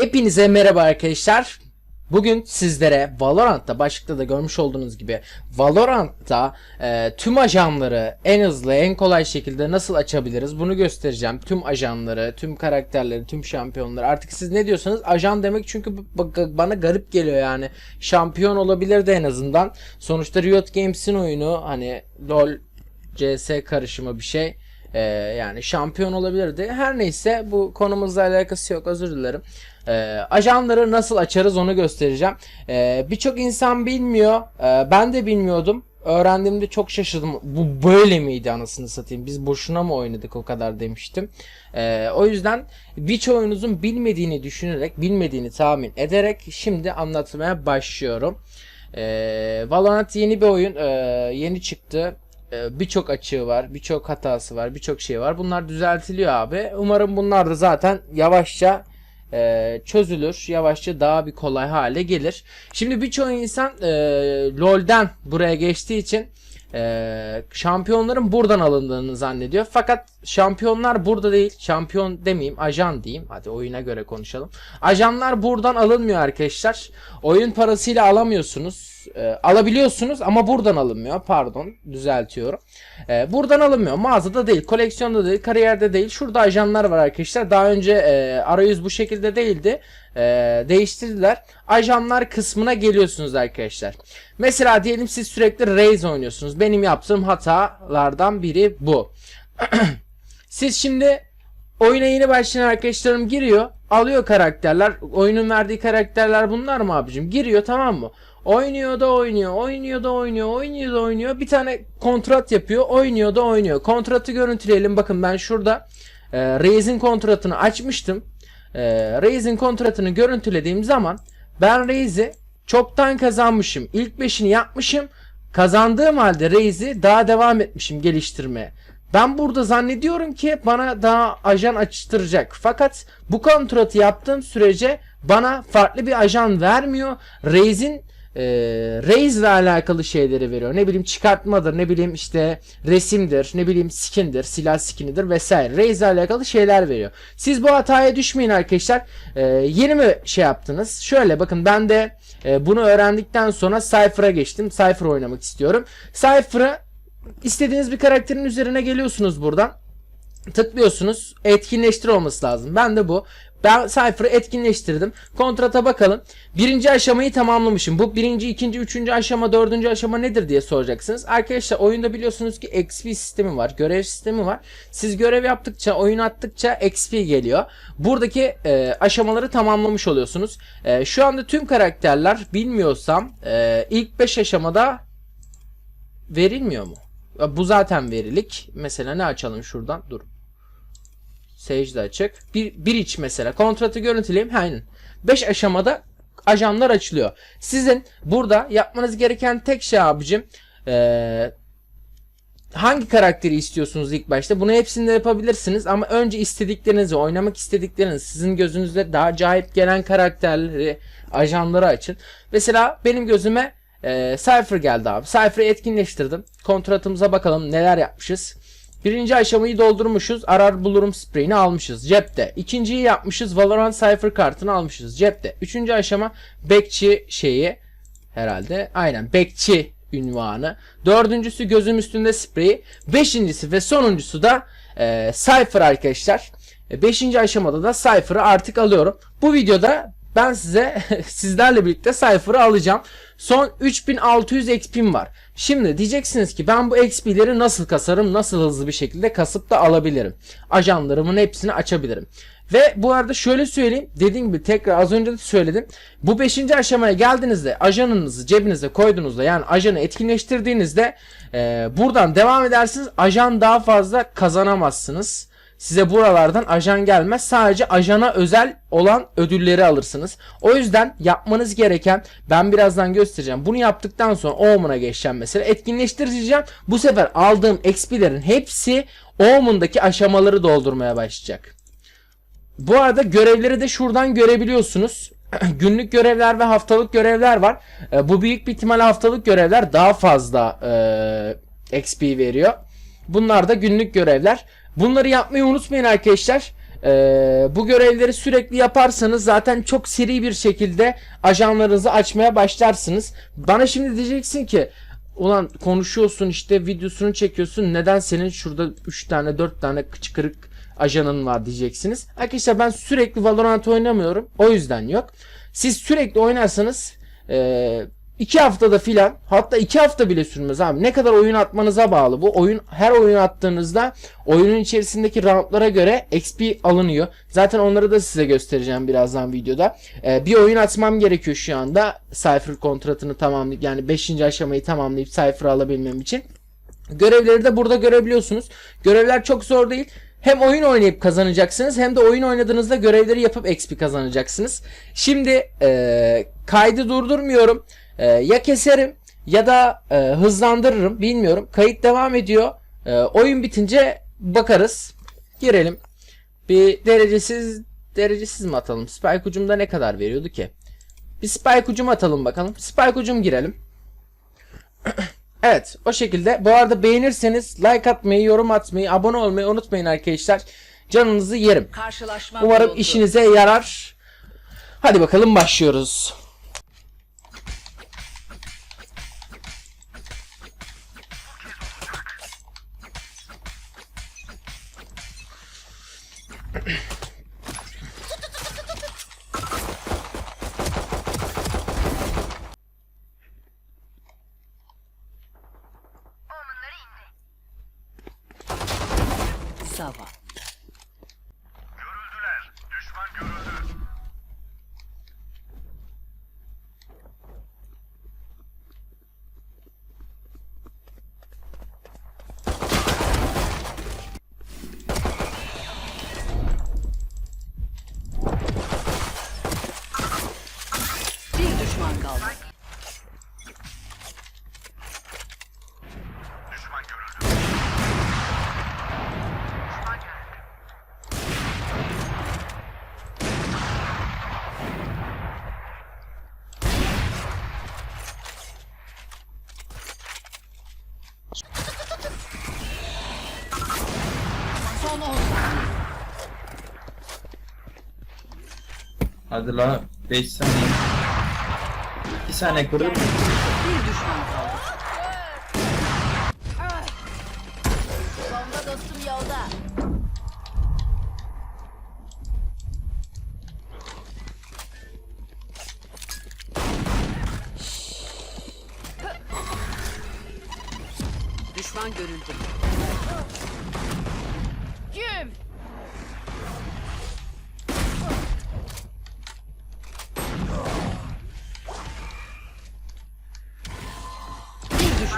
Hepinize merhaba arkadaşlar. Bugün sizlere Valorant'ta başlıkta da görmüş olduğunuz gibi Valorant'ta e, tüm ajanları en hızlı en kolay şekilde nasıl açabiliriz bunu göstereceğim. Tüm ajanları, tüm karakterleri, tüm şampiyonları artık siz ne diyorsanız ajan demek çünkü bana garip geliyor yani. Şampiyon olabilir de en azından. Sonuçta Riot Games'in oyunu hani LoL CS karışımı bir şey. Ee, yani şampiyon olabilirdi. Her neyse bu konumuzla alakası yok özür dilerim. Ee, ajanları nasıl açarız onu göstereceğim. Ee, Birçok insan bilmiyor. Ee, ben de bilmiyordum. Öğrendiğimde çok şaşırdım. Bu böyle miydi anasını satayım? Biz boşuna mı oynadık o kadar demiştim. Ee, o yüzden birçoğunuzun bilmediğini düşünerek, bilmediğini tahmin ederek şimdi anlatmaya başlıyorum. Ee, Valorant yeni bir oyun. Ee, yeni çıktı. Ee, birçok açığı var, birçok hatası var, birçok şey var. Bunlar düzeltiliyor abi. Umarım bunlar da zaten yavaşça e, çözülür. Yavaşça daha bir kolay hale gelir. Şimdi birçok insan e, LoL'den buraya geçtiği için e, şampiyonların buradan alındığını zannediyor. Fakat şampiyonlar burada değil. Şampiyon demeyeyim, ajan diyeyim. Hadi oyuna göre konuşalım. Ajanlar buradan alınmıyor arkadaşlar. Oyun parasıyla alamıyorsunuz. E, alabiliyorsunuz ama buradan alınmıyor. Pardon, düzeltiyorum. E, buradan alınmıyor. Mağazada değil, koleksiyonda değil, kariyerde değil. Şurada ajanlar var arkadaşlar. Daha önce e, arayüz bu şekilde değildi. E, değiştirdiler. Ajanlar kısmına geliyorsunuz arkadaşlar. Mesela diyelim siz sürekli Raze oynuyorsunuz. Benim yaptığım hatalardan biri bu. siz şimdi oyuna yeni başlayan arkadaşlarım giriyor. Alıyor karakterler. Oyunun verdiği karakterler bunlar mı abicim? Giriyor tamam mı? Oynuyor da oynuyor, oynuyor da oynuyor, oynuyor da oynuyor. Bir tane kontrat yapıyor, oynuyor da oynuyor. Kontratı görüntüleyelim. Bakın ben şurada e, Raze'in kontratını açmıştım. E, Raze'in kontratını görüntülediğim zaman ben Raze'i çoktan kazanmışım. İlk 5'ini yapmışım. Kazandığım halde Raze'i daha devam etmişim geliştirmeye. Ben burada zannediyorum ki bana daha ajan açtıracak. Fakat bu kontratı yaptığım sürece bana farklı bir ajan vermiyor. Raze'in e, Raze ile alakalı şeyleri veriyor. Ne bileyim çıkartmadır, ne bileyim işte resimdir, ne bileyim skindir, silah skinidir vesaire. Raze ile alakalı şeyler veriyor. Siz bu hataya düşmeyin arkadaşlar. E, yeni mi şey yaptınız? Şöyle bakın ben de e, bunu öğrendikten sonra Cypher'a geçtim. Cypher oynamak istiyorum. Cypher'ı istediğiniz bir karakterin üzerine geliyorsunuz buradan. Tıklıyorsunuz. Etkinleştir olması lazım. Ben de bu. Ben Cypher'ı etkinleştirdim. Kontrata bakalım. Birinci aşamayı tamamlamışım. Bu birinci, ikinci, üçüncü aşama, dördüncü aşama nedir diye soracaksınız. Arkadaşlar oyunda biliyorsunuz ki XP sistemi var. Görev sistemi var. Siz görev yaptıkça, oyun attıkça XP geliyor. Buradaki e, aşamaları tamamlamış oluyorsunuz. E, şu anda tüm karakterler bilmiyorsam e, ilk 5 aşamada verilmiyor mu? Bu zaten verilik. Mesela ne açalım şuradan? Dur. Sage de açık. Bir, bir iç mesela. Kontratı görüntüleyeyim. Aynen. 5 aşamada ajanlar açılıyor. Sizin burada yapmanız gereken tek şey abicim ee, hangi karakteri istiyorsunuz ilk başta? Bunu hepsini de yapabilirsiniz ama önce istediklerinizi, oynamak istedikleriniz, sizin gözünüzde daha acayip gelen karakterleri, ajanları açın. Mesela benim gözüme e, Cypher geldi abi. Cypher'ı etkinleştirdim. Kontratımıza bakalım neler yapmışız. Birinci aşamayı doldurmuşuz. Arar bulurum spreyini almışız cepte. İkinciyi yapmışız. Valorant Cypher kartını almışız cepte. Üçüncü aşama bekçi şeyi herhalde. Aynen bekçi ünvanı. Dördüncüsü gözüm üstünde spreyi. Beşincisi ve sonuncusu da e, Cypher arkadaşlar. E, Beşinci aşamada da Cypher'ı artık alıyorum. Bu videoda ben size sizlerle birlikte Cypher'ı alacağım. Son 3600 XP'm var. Şimdi diyeceksiniz ki ben bu XP'leri nasıl kasarım, nasıl hızlı bir şekilde kasıp da alabilirim. Ajanlarımın hepsini açabilirim. Ve bu arada şöyle söyleyeyim. Dediğim gibi tekrar az önce de söyledim. Bu 5. aşamaya geldiğinizde ajanınızı cebinize koyduğunuzda yani ajanı etkinleştirdiğinizde e, buradan devam edersiniz. Ajan daha fazla kazanamazsınız. Size buralardan ajan gelmez. Sadece ajana özel olan ödülleri alırsınız. O yüzden yapmanız gereken ben birazdan göstereceğim. Bunu yaptıktan sonra Omen'a geçeceğim mesela. Etkinleştireceğim. Bu sefer aldığım XP'lerin hepsi Omen'daki aşamaları doldurmaya başlayacak. Bu arada görevleri de şuradan görebiliyorsunuz. Günlük görevler ve haftalık görevler var. E, bu büyük bir ihtimal haftalık görevler daha fazla e, XP veriyor. Bunlar da günlük görevler. Bunları yapmayı unutmayın arkadaşlar. Ee, bu görevleri sürekli yaparsanız zaten çok seri bir şekilde ajanlarınızı açmaya başlarsınız. Bana şimdi diyeceksin ki ulan konuşuyorsun işte videosunu çekiyorsun neden senin şurada 3 tane 4 tane kıçkırık ajanın var diyeceksiniz. Arkadaşlar ben sürekli Valorant oynamıyorum o yüzden yok. Siz sürekli oynarsanız e, 2 haftada filan hatta 2 hafta bile sürmez abi. Ne kadar oyun atmanıza bağlı. Bu oyun her oyun attığınızda oyunun içerisindeki roundlara göre XP alınıyor. Zaten onları da size göstereceğim birazdan videoda. Ee, bir oyun atmam gerekiyor şu anda. Cypher kontratını tamamlayıp yani 5. aşamayı tamamlayıp Cypher'ı alabilmem için. Görevleri de burada görebiliyorsunuz. Görevler çok zor değil. Hem oyun oynayıp kazanacaksınız hem de oyun oynadığınızda görevleri yapıp XP kazanacaksınız. Şimdi e, kaydı durdurmuyorum. E, ya keserim ya da e, hızlandırırım bilmiyorum. Kayıt devam ediyor. E, oyun bitince bakarız. Girelim. Bir derecesiz derecesiz mi atalım? Spike ucumda ne kadar veriyordu ki? Bir spike ucum atalım bakalım. Spike ucum girelim. Evet o şekilde. Bu arada beğenirseniz like atmayı, yorum atmayı, abone olmayı unutmayın arkadaşlar. Canınızı yerim. Umarım bulundu. işinize yarar. Hadi bakalım başlıyoruz. サ法。Son 10 saniye. Hadi la 5 saniye. 2 saniye kırır mı? Bir düşman kaldı. Bomba dostum yolda.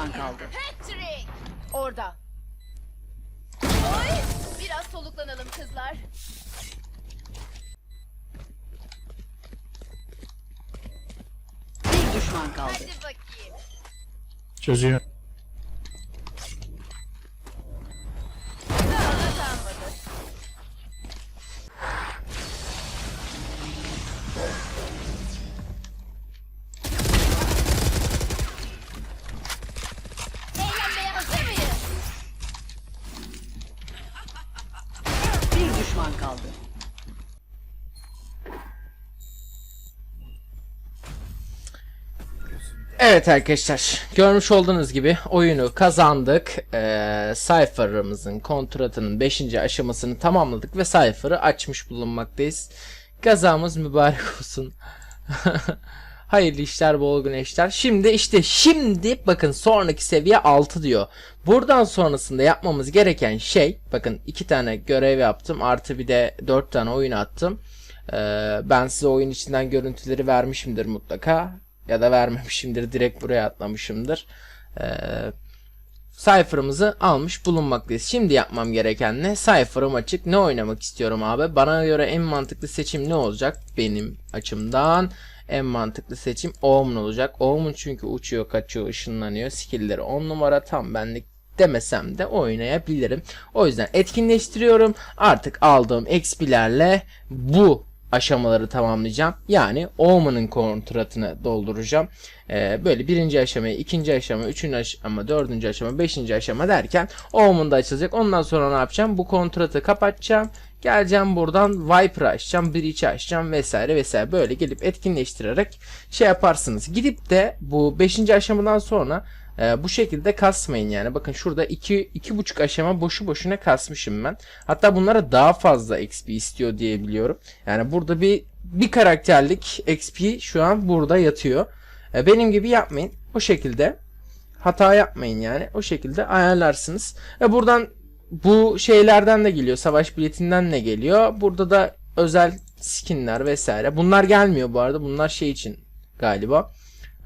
Düşman kaldı. Patrick. Orada. Oy. Biraz soluklanalım kızlar. Bir düşman kaldı. Hadi bakayım. Çözüyor. Düşman kaldı. Evet arkadaşlar görmüş olduğunuz gibi oyunu kazandık. Ee, Cypher'ımızın kontratının 5. aşamasını tamamladık ve Cypher'ı açmış bulunmaktayız. Gazamız mübarek olsun. Hayırlı işler, bol güneşler. Şimdi işte şimdi bakın sonraki seviye 6 diyor. Buradan sonrasında yapmamız gereken şey bakın iki tane görev yaptım artı bir de 4 tane oyun attım. Ee, ben size oyun içinden görüntüleri vermişimdir mutlaka ya da vermemişimdir direkt buraya atlamışımdır. Ee, Cypher'ımızı almış bulunmaktayız. Şimdi yapmam gereken ne? Cypher'ım açık. Ne oynamak istiyorum abi? Bana göre en mantıklı seçim ne olacak? Benim açımdan en mantıklı seçim Omen olacak. Omen çünkü uçuyor, kaçıyor, ışınlanıyor. Skill'leri 10 numara tam benlik demesem de oynayabilirim. O yüzden etkinleştiriyorum. Artık aldığım XP'lerle bu aşamaları tamamlayacağım. Yani Omen'ın kontratını dolduracağım. Ee, böyle birinci aşamayı, ikinci aşama, üçüncü aşama, dördüncü aşama, beşinci aşama derken Omen da açılacak. Ondan sonra ne yapacağım? Bu kontratı kapatacağım. Geleceğim buradan Viper açacağım, Breach açacağım vesaire vesaire böyle gelip etkinleştirerek şey yaparsınız. Gidip de bu 5. aşamadan sonra e, bu şekilde kasmayın yani. Bakın şurada 2 iki, 2,5 aşama boşu boşuna kasmışım ben. Hatta bunlara daha fazla XP istiyor diye biliyorum. Yani burada bir bir karakterlik XP şu an burada yatıyor. E, benim gibi yapmayın. O şekilde hata yapmayın yani. O şekilde ayarlarsınız. Ve buradan bu şeylerden de geliyor. Savaş biletinden de geliyor. Burada da özel skinler vesaire. Bunlar gelmiyor bu arada. Bunlar şey için galiba.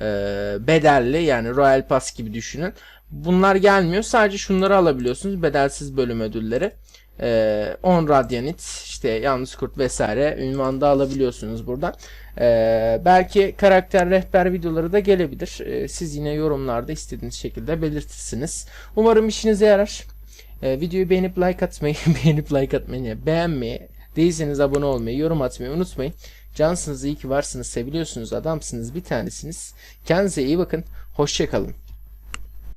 Ee, bedelli yani Royal Pass gibi düşünün. Bunlar gelmiyor. Sadece şunları alabiliyorsunuz. Bedelsiz bölüm ödülleri. Ee, 10 Radianit, işte Yalnız Kurt vesaire ünvanda alabiliyorsunuz buradan. Ee, belki karakter rehber videoları da gelebilir. Ee, siz yine yorumlarda istediğiniz şekilde belirtirsiniz. Umarım işinize yarar. Ee, videoyu beğenip like atmayı, beğenip like atmayı, beğenmeyi, değilseniz abone olmayı, yorum atmayı unutmayın. Cansınız, iyi ki varsınız, seviliyorsunuz, adamsınız, bir tanesiniz. Kendinize iyi bakın, hoşçakalın.